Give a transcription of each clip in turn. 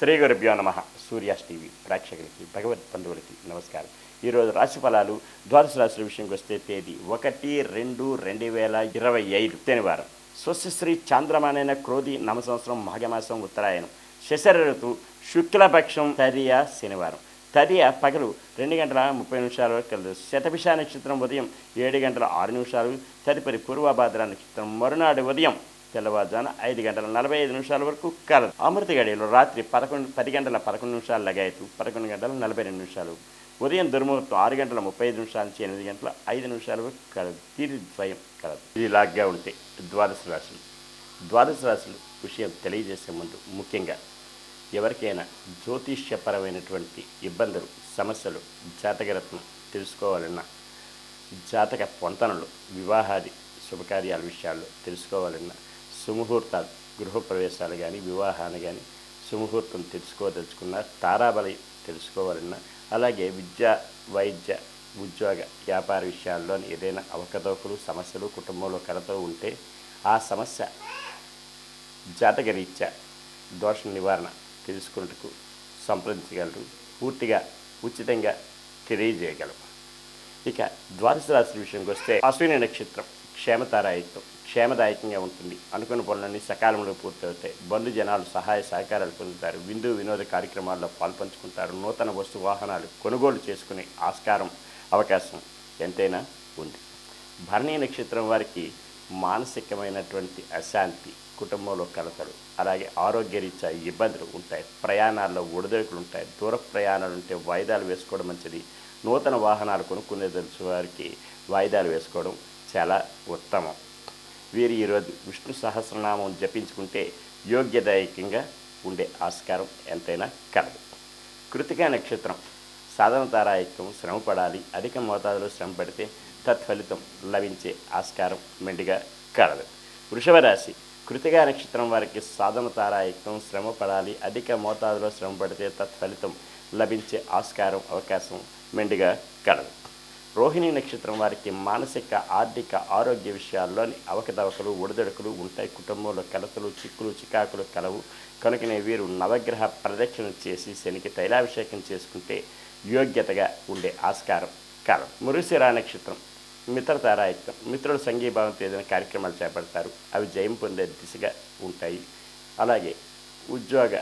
శ్రీ గురుభ్యో నమ. సూర్యాస్ టీవీ. ప్రేక్షకులకి భగవత్ బంధువులకి నమస్కారం. ఈరోజు రాశి ఫలాలు ద్వాదశ రాశుల విషయంకి వస్తే తేదీ ఒకటి రెండు రెండు వేల ఇరవై ఐదు శనివారం. స్వస్యశ్రీ చాంద్రమానైన క్రోధి నమ సంవత్సరం మాఘమాసం ఉత్తరాయణం. శశర ఋతు శుక్లపక్షం తదియ శనివారం. తదియ పగలు రెండు గంటల ముప్పై నిమిషాల వరకు కలదు. శతభిష నక్షత్రం ఉదయం ఏడు గంటల ఆరు నిమిషాలు. తదుపరి పూర్వభాద్ర నక్షత్రం మరునాడు ఉదయం తెల్లవారుజాన ఐదు గంటల నలభై ఐదు నిమిషాల వరకు కలదు. అమృత గడియలో రాత్రి పదకొండు పది గంటల పదకొండు నిమిషాలు లగాయతు పదకొండు గంటల నలభై రెండు నిమిషాలు. ఉదయం దుర్ముహూర్తం ఆరు గంటల ముప్పై ఐదు నిమిషాల నుంచి ఎనిమిది గంటల ఐదు నిమిషాల వరకు కలదు. తీరి ద్వయం కలదు. ఇది లాగ్గా ఉంటే ద్వాదశ రాశులు. ద్వాదశ రాశులు విషయం తెలియజేసే ముందు ముఖ్యంగా ఎవరికైనా జ్యోతిష్యపరమైనటువంటి ఇబ్బందులు సమస్యలు జాతకరత్నం తెలుసుకోవాలన్నా జాతక పొంతనలు వివాహాది శుభకార్యాల విషయాల్లో తెలుసుకోవాలన్నా సుముహూర్తాలు గృహప్రవేశాలు కానీ వివాహాన్ని కానీ సుముహూర్తం తెలుసుకోదలుచుకున్న తారాబలి తెలుసుకోవాలన్నా అలాగే విద్య వైద్య ఉద్యోగ వ్యాపార విషయాల్లోని ఏదైనా అవకతవకలు సమస్యలు కుటుంబంలో కలతో ఉంటే ఆ సమస్య జాతకరీత్యా దోష నివారణ తెలుసుకున్నట్టుకు సంప్రదించగలరు. పూర్తిగా ఉచితంగా తెలియజేయగలరు. ఇక ద్వాదశ రాశి విషయంకి వస్తే అశ్విని నక్షత్రం. క్షేమతారాయత్వం క్షేమదాయకంగా ఉంటుంది. అనుకున్న పనులన్నీ సకాలంలో పూర్తవుతాయి. బంధు జనాలు సహాయ సహకారాలు పొందుతారు. విందు వినోద కార్యక్రమాల్లో పాల్పంచుకుంటారు. నూతన వస్తు వాహనాలు కొనుగోలు చేసుకునే ఆస్కారం అవకాశం ఎంతైనా ఉంది. భరణీ నక్షత్రం వారికి మానసికమైనటువంటి అశాంతి కుటుంబంలో కలతలు అలాగే ఆరోగ్యరీత్యా ఇబ్బందులు ఉంటాయి. ప్రయాణాల్లో ఒడిదొడుకులు ఉంటాయి. దూర ప్రయాణాలు ఉంటే వాయిదాలు వేసుకోవడం మంచిది. నూతన వాహనాలు కొనుక్కునే తెలుసు వారికి వాయిదాలు వేసుకోవడం చాలా ఉత్తమం. వీరు ఈరోజు విష్ణు సహస్రనామం జపించుకుంటే యోగ్యదాయకంగా ఉండే ఆస్కారం ఎంతైనా కలదు. కృతికా నక్షత్రం సాధన తారాయత్వం శ్రమ పడాలి అధిక మోతాదులో శ్రమ పడితే తత్ఫలితం లభించే ఆస్కారం మెండుగా కలదు. వృషభ రాశి కృతిగా నక్షత్రం వారికి సాధన తారాయత్వం శ్రమ పడాలి అధిక మోతాదులో శ్రమ పడితే తత్ఫలితం లభించే ఆస్కారం అవకాశం మెండుగా కలదు. రోహిణి నక్షత్రం వారికి మానసిక ఆర్థిక ఆరోగ్య విషయాల్లోని అవకతవకలు ఒడిదొడుకులు ఉంటాయి. కుటుంబంలో కలతలు చిక్కులు చికాకులు కలవు. కనుకనే వీరు నవగ్రహ ప్రదక్షిణ చేసి శనికి తైలాభిషేకం చేసుకుంటే యోగ్యతగా ఉండే ఆస్కారం కాలం. మురుశిరా నక్షత్రం మిత్రతారాయత్వం మిత్రుల సంఘీభావంతో ఏదైనా కార్యక్రమాలు చేపడతారు. అవి జయం పొందే దిశగా ఉంటాయి. అలాగే ఉద్యోగ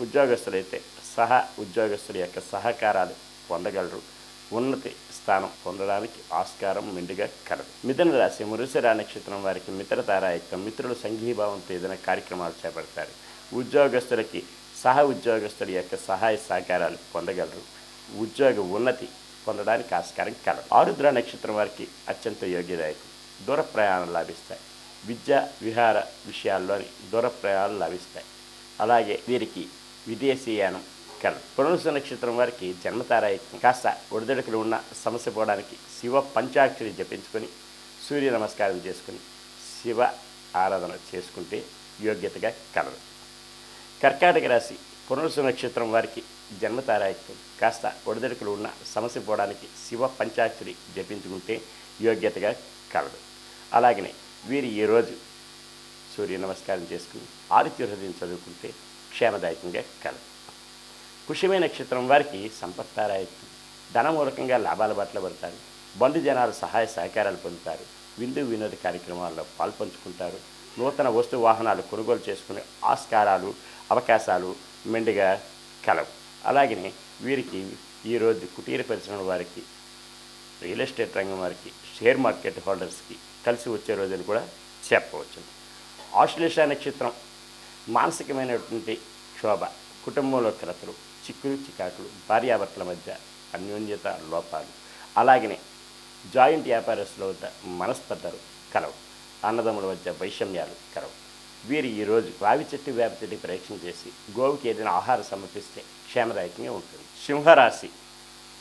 ఉద్యోగస్తులైతే సహా ఉద్యోగస్తుల యొక్క సహకారాలు పొందగలరు. ఉన్నతి స్థానం పొందడానికి ఆస్కారం మెండుగా కలదు. మిథున రాశి మురుసరా నక్షత్రం వారికి మిత్రతారాయుక్తం మిత్రుల సంఘీభావంతో ఏదైనా కార్యక్రమాలు చేపడతారు. ఉద్యోగస్తులకి సహ ఉద్యోగస్తుల యొక్క సహాయ సహకారాలు పొందగలరు. ఉద్యోగ ఉన్నతి పొందడానికి ఆస్కారం కలదు. ఆరుద్ర నక్షత్రం వారికి అత్యంత యోగ్యదాయకం. దూర ప్రయాణాలు లాభిస్తాయి. విద్య విహార విషయాల్లోని దూర ప్రయాణాలు లభిస్తాయి. అలాగే వీరికి విదేశీయానం కలదు పునరుస నక్షత్రం వారికి జన్మతారాయకం కాస్త ఒడిదొడుకులు ఉన్న సమస్య పోవడానికి శివ పంచాక్షరి జపించుకొని సూర్య నమస్కారం చేసుకుని శివ ఆరాధన చేసుకుంటే యోగ్యతగా కలదు కర్కాటక రాశి పునరుస నక్షత్రం వారికి జన్మతారాయకం కాస్త ఒడిదొడుకులు ఉన్న సమస్య పోవడానికి శివ పంచాక్షరి జపించుకుంటే యోగ్యతగా కలదు అలాగనే వీరు ఈరోజు సూర్య నమస్కారం చేసుకుని ఆదిత్య హృదయం చదువుకుంటే క్షేమదాయకంగా కలదు పుష్యమే నక్షత్రం వారికి సంపత్తారాయత్వం. ధనమూలకంగా లాభాల బట్టలు పడతారు. బంధు జనాలు సహాయ సహకారాలు పొందుతారు. విందు వినోద కార్యక్రమాల్లో పాల్పంచుకుంటారు. నూతన వస్తు వాహనాలు కొనుగోలు చేసుకునే ఆస్కారాలు అవకాశాలు మెండుగా కలవు. అలాగనే వీరికి ఈరోజు కుటీర పరిశ్రమ వారికి రియల్ ఎస్టేట్ రంగం వారికి షేర్ మార్కెట్ హోల్డర్స్కి కలిసి వచ్చే రోజులు కూడా చెప్పవచ్చు ఆశ్లేష నక్షత్రం మానసికమైనటువంటి క్షోభ కుటుంబంలో కలతలు చిక్కులు చికాకులు భార్యాభర్తల మధ్య అన్యోన్యత లోపాలు. అలాగనే జాయింట్ వ్యాపారస్తుల వద్ద మనస్పర్ధలు కలవు. అన్నదమ్ముల మధ్య వైషమ్యాలు కలవు. వీరు ఈరోజు రావి చెట్టు వేప చెట్టు ప్రయత్నం చేసి గోవుకి ఏదైనా ఆహారం సమర్పిస్తే క్షేమదాయకంగా ఉంటుంది. సింహరాశి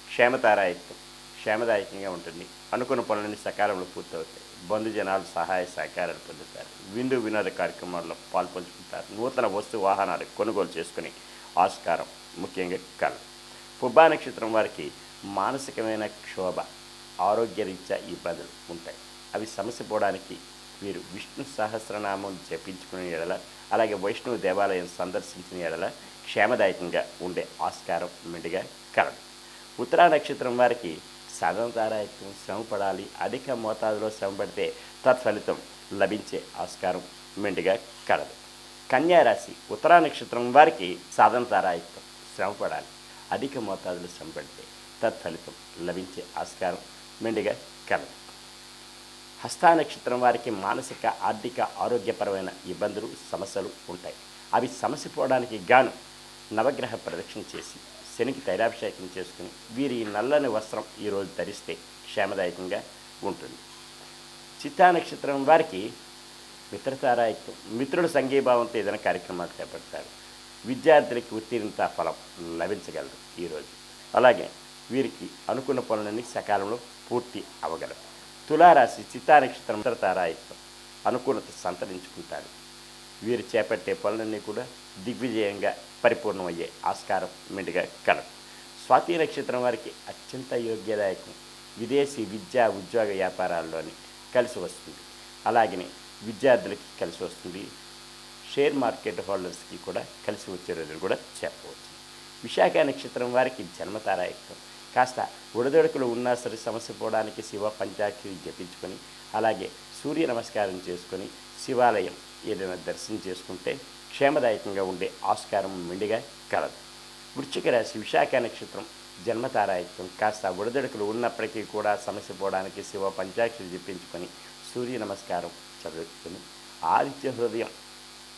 క్షేమతారాయకం క్షేమదాయకంగా ఉంటుంది. అనుకున్న పనులన్నీ సకాలంలో పూర్తవుతాయి. బంధుజనాలు సహాయ సహకారాలు పొందుతారు. విందు వినోద కార్యక్రమాల్లో పాల్పంచుకుంటారు. నూతన వస్తు వాహనాలు కొనుగోలు చేసుకుని ఆస్కారం ముఖ్యంగా కలదు పుబ్బా నక్షత్రం వారికి మానసికమైన క్షోభ ఆరోగ్యరీత్యా ఇబ్బందులు ఉంటాయి. అవి సమస్య పోవడానికి వీరు విష్ణు సహస్రనామం జపించుకునే ఎడల అలాగే వైష్ణవ దేవాలయం సందర్శించిన ఎడల క్షేమదాయకంగా ఉండే ఆస్కారం మెండుగా కలదు. ఉత్తరా నక్షత్రం వారికి సాధనతారాయకం శ్రమ పడాలి అధిక మోతాదులో శ్రమ పడితే తత్ఫలితం లభించే ఆస్కారం మెండుగా కలదు. కన్యారాశి ఉత్తరా నక్షత్రం వారికి సాధనతారాయత్వం. శ్రమపడాలి అధిక మోతాదులో శ్రమ పెడితే తత్ఫలితం లభించే ఆస్కారం. మెండుగా కలదు హస్తా నక్షత్రం వారికి మానసిక ఆర్థిక ఆరోగ్యపరమైన ఇబ్బందులు సమస్యలు ఉంటాయి. అవి సమస్య పోవడానికి గాను నవగ్రహ ప్రదక్షిణ చేసి శనికి తైలాభిషేకం చేసుకుని వీరి నల్లని వస్త్రం ఈరోజు ధరిస్తే క్షేమదాయకంగా ఉంటుంది. చిత్తా నక్షత్రం వారికి మిత్రతారాయత్వం మిత్రుల సంఘీభావంతో ఏదైనా కార్యక్రమాలు చేపడతారు. విద్యార్థులకి ఉత్తీర్ణత ఫలం లభించగలరు ఈరోజు అలాగే వీరికి అనుకున్న పనులన్నీ సకాలంలో పూర్తి అవ్వగలరు తులారాశి చిత్తానక్షత్రం నక్షత్రం అనుకూలత సంతరించుకుంటారు. వీరు చేపట్టే పనులన్నీ కూడా దిగ్విజయంగా పరిపూర్ణమయ్యే ఆస్కారం మెండుగా కలదు. స్వాతి నక్షత్రం వారికి అత్యంత యోగ్యదాయకం. విదేశీ విద్యా ఉద్యోగ వ్యాపారాల్లోని కలిసి వస్తుంది. అలాగనే విద్యార్థులకి కలిసి వస్తుంది. షేర్ మార్కెట్ హోల్డర్స్కి కూడా కలిసి వచ్చే రోజులు కూడా చెప్పవచ్చు. విశాఖ నక్షత్రం వారికి జన్మతారాయత్వం కాస్త ఉడదొడుకులు ఉన్నా సరే సమస్య పోవడానికి శివ పంచాక్షరి జపించుకొని అలాగే సూర్య నమస్కారం చేసుకొని శివాలయం ఏదైనా దర్శనం చేసుకుంటే క్షేమదాయకంగా ఉండే ఆస్కారం మెండుగా కలదు. వృశ్చిక రాశి విశాఖ నక్షత్రం జన్మతారాయత్వం కాస్త ఉడదడుకులు ఉన్నప్పటికీ కూడా సమస్య పోవడానికి శివ పంచాక్షరి జపించుకొని సూర్య నమస్కారం చదువుకొని ఆదిత్య హృదయం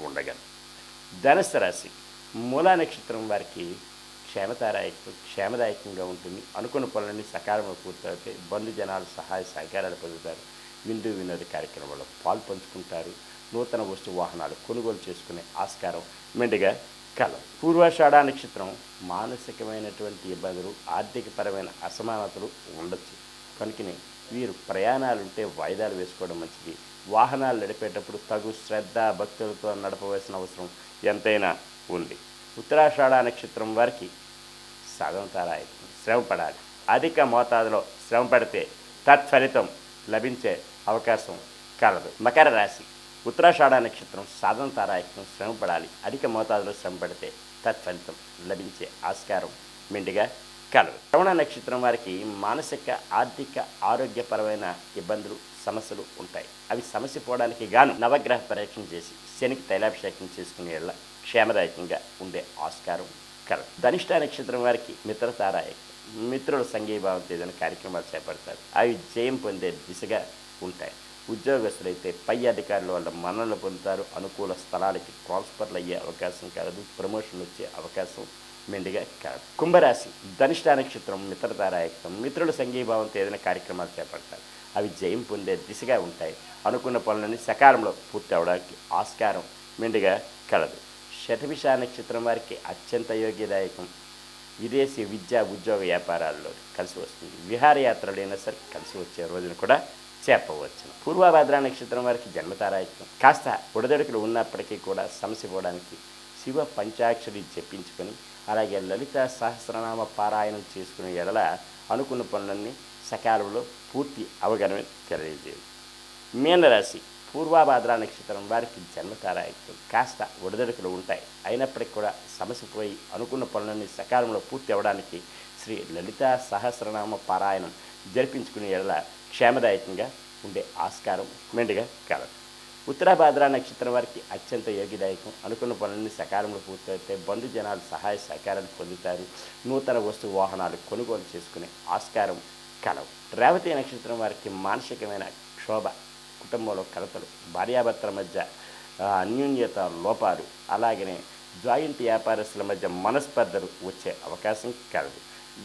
ఉండగలరు ధనుసు రాశి మూలా నక్షత్రం వారికి క్షేమతారాయకం క్షేమదాయకంగా ఉంటుంది. అనుకున్న పనులన్నీ సకాలంలో పూర్తవుతాయి. బంధు జనాలు సహాయ సహకారాలు పొందుతారు. విందు వినోద కార్యక్రమాల్లో పాలు పంచుకుంటారు. నూతన వస్తు వాహనాలు కొనుగోలు చేసుకునే ఆస్కారం మెండుగా కలం పూర్వాషాఢ నక్షత్రం మానసికమైనటువంటి ఇబ్బందులు ఆర్థికపరమైన అసమానతలు ఉండొచ్చు. కనుకనే వీరు ప్రయాణాలుంటే వాయిదాలు వేసుకోవడం మంచిది. వాహనాలు నడిపేటప్పుడు తగు శ్రద్ధ భక్తులతో నడపవలసిన అవసరం ఎంతైనా ఉంది. ఉత్తరాషాఢ నక్షత్రం వారికి సాధనతారాయి శ్రమ పడాలి. అధిక మోతాదులో శ్రమ పడితే తత్ఫలితం లభించే అవకాశం కలదు. మకర రాశి. ఉత్తరాషాఢ నక్షత్రం సాధన తారాయకం శ్రమ పడాలి. అధిక మోతాదులో శ్రమ పడితే తత్ఫలితం లభించే ఆస్కారం మెండుగా కలదు శ్రవణ నక్షత్రం వారికి మానసిక ఆర్థిక ఆరోగ్యపరమైన ఇబ్బందులు సమస్యలు ఉంటాయి. అవి సమస్య పోవడానికి గాను నవగ్రహ పరీక్షణ చేసి శనికి తైలాభిషేకం చేసుకునే యెడల క్షేమదాయకంగా ఉండే ఆస్కారం కలదు. ధనిష్ట నక్షత్రం వారికి మిత్రతారాయకం మిత్రుల సంఘీభావం తేదీన కార్యక్రమాలు చేపడతారు. అవి జయం పొందే దిశగా ఉంటాయి. ఉద్యోగస్తులైతే పై అధికారుల వల్ల మన్నలు పొందుతారు. అనుకూల స్థలాలకి ట్రాన్స్ఫర్లు అయ్యే అవకాశం కలదు. ప్రమోషన్ వచ్చే అవకాశం మెండుగా కలదు కుంభరాశి ధనిష్ట నక్షత్రం మిత్రతారాయకం మిత్రుల సంఘీభావంతో ఏదైనా కార్యక్రమాలు చేపడతారు. అవి జయం పొందే దిశగా ఉంటాయి. అనుకున్న పనులని సకాలంలో పూర్తి అవడానికి ఆస్కారం మెండుగా కలదు. శతభిష నక్షత్రం వారికి అత్యంత యోగ్యదాయకం. విదేశీ విద్యా ఉద్యోగ వ్యాపారాల్లో కలిసి వస్తుంది. విహారయాత్రలైనా సరే కలిసి వచ్చే రోజున కూడా చెప్పవచ్చు పూర్వభద్ర నక్షత్రం వారికి జన్మతారాయకం కాస్త ఉడదడుకులు ఉన్నప్పటికీ కూడా సమస్య పోవడానికి శివ పంచాక్షరి జపించుకొని అలాగే లలిత సహస్రనామ పారాయణం చేసుకునే ఎడల అనుకున్న పనులన్నీ సకాలంలో పూర్తి అవగాహన తెలియజేయదు మీనరాశి పూర్వాభాద్ర నక్షత్రం వారికి జన్మతారాయకులు కాస్త ఒడిదడుకులు ఉంటాయి. అయినప్పటికీ కూడా సమస్య పోయి అనుకున్న పనులన్నీ సకాలంలో పూర్తి అవ్వడానికి శ్రీ లలిత సహస్రనామ పారాయణం జరిపించుకునే ఎడల క్షేమదాయకంగా ఉండే ఆస్కారం మెండుగా కలదు. ఉత్తరాభాద్ర నక్షత్రం వారికి అత్యంత యోగిదాయకం అనుకున్న పనులను సకాలంలో పూర్తయితే బంధు జనాలు సహాయ సహకారాలు పొందుతారు. నూతన వస్తు వాహనాలు కొనుగోలు చేసుకునే ఆస్కారం కలవు. రేవతి నక్షత్రం వారికి మానసికమైన క్షోభ కుటుంబంలో కలతలు భార్యాభర్తల మధ్య అన్యూన్యత లోపాలు అలాగనే జాయింట్ వ్యాపారస్తుల మధ్య మనస్పర్ధలు వచ్చే అవకాశం కలదు.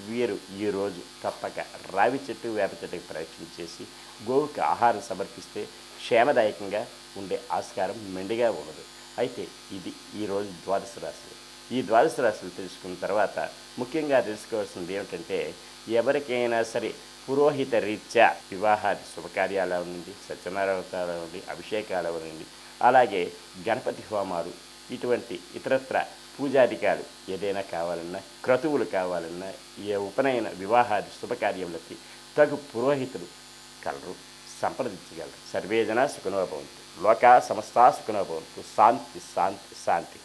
వీరు ఈరోజు తప్పక రావి చెట్టు వేప చెట్టుకి ప్రయత్నం చేసి గోవుకి ఆహారం సమర్పిస్తే క్షేమదాయకంగా ఉండే ఆస్కారం మెండుగా ఉండదు అయితే ఇది ఈరోజు ద్వాదశ రాశులు. ఈ ద్వాదశ రాశులు తెలుసుకున్న తర్వాత ముఖ్యంగా తెలుసుకోవాల్సింది ఏమిటంటే ఎవరికైనా సరే పురోహిత రీత్యా వివాహాది శుభకార్యాలు అవనండి సత్యనారాయణ నుండి అభిషేకాలు అవనండి అలాగే గణపతి హోమాలు ఇటువంటి ఇతరత్ర పూజాధికాలు ఏదైనా కావాలన్నా క్రతువులు కావాలన్నా ఏ ఉపనయన వివాహాది శుభకార్యములకి తగు పురోహితులు కలరు సంప్రదించగలరు. సర్వేజన సుఖనోభవంతు లోకా సమస్తా సుఖనోభవంతు శాంతి శాంతి శాంతి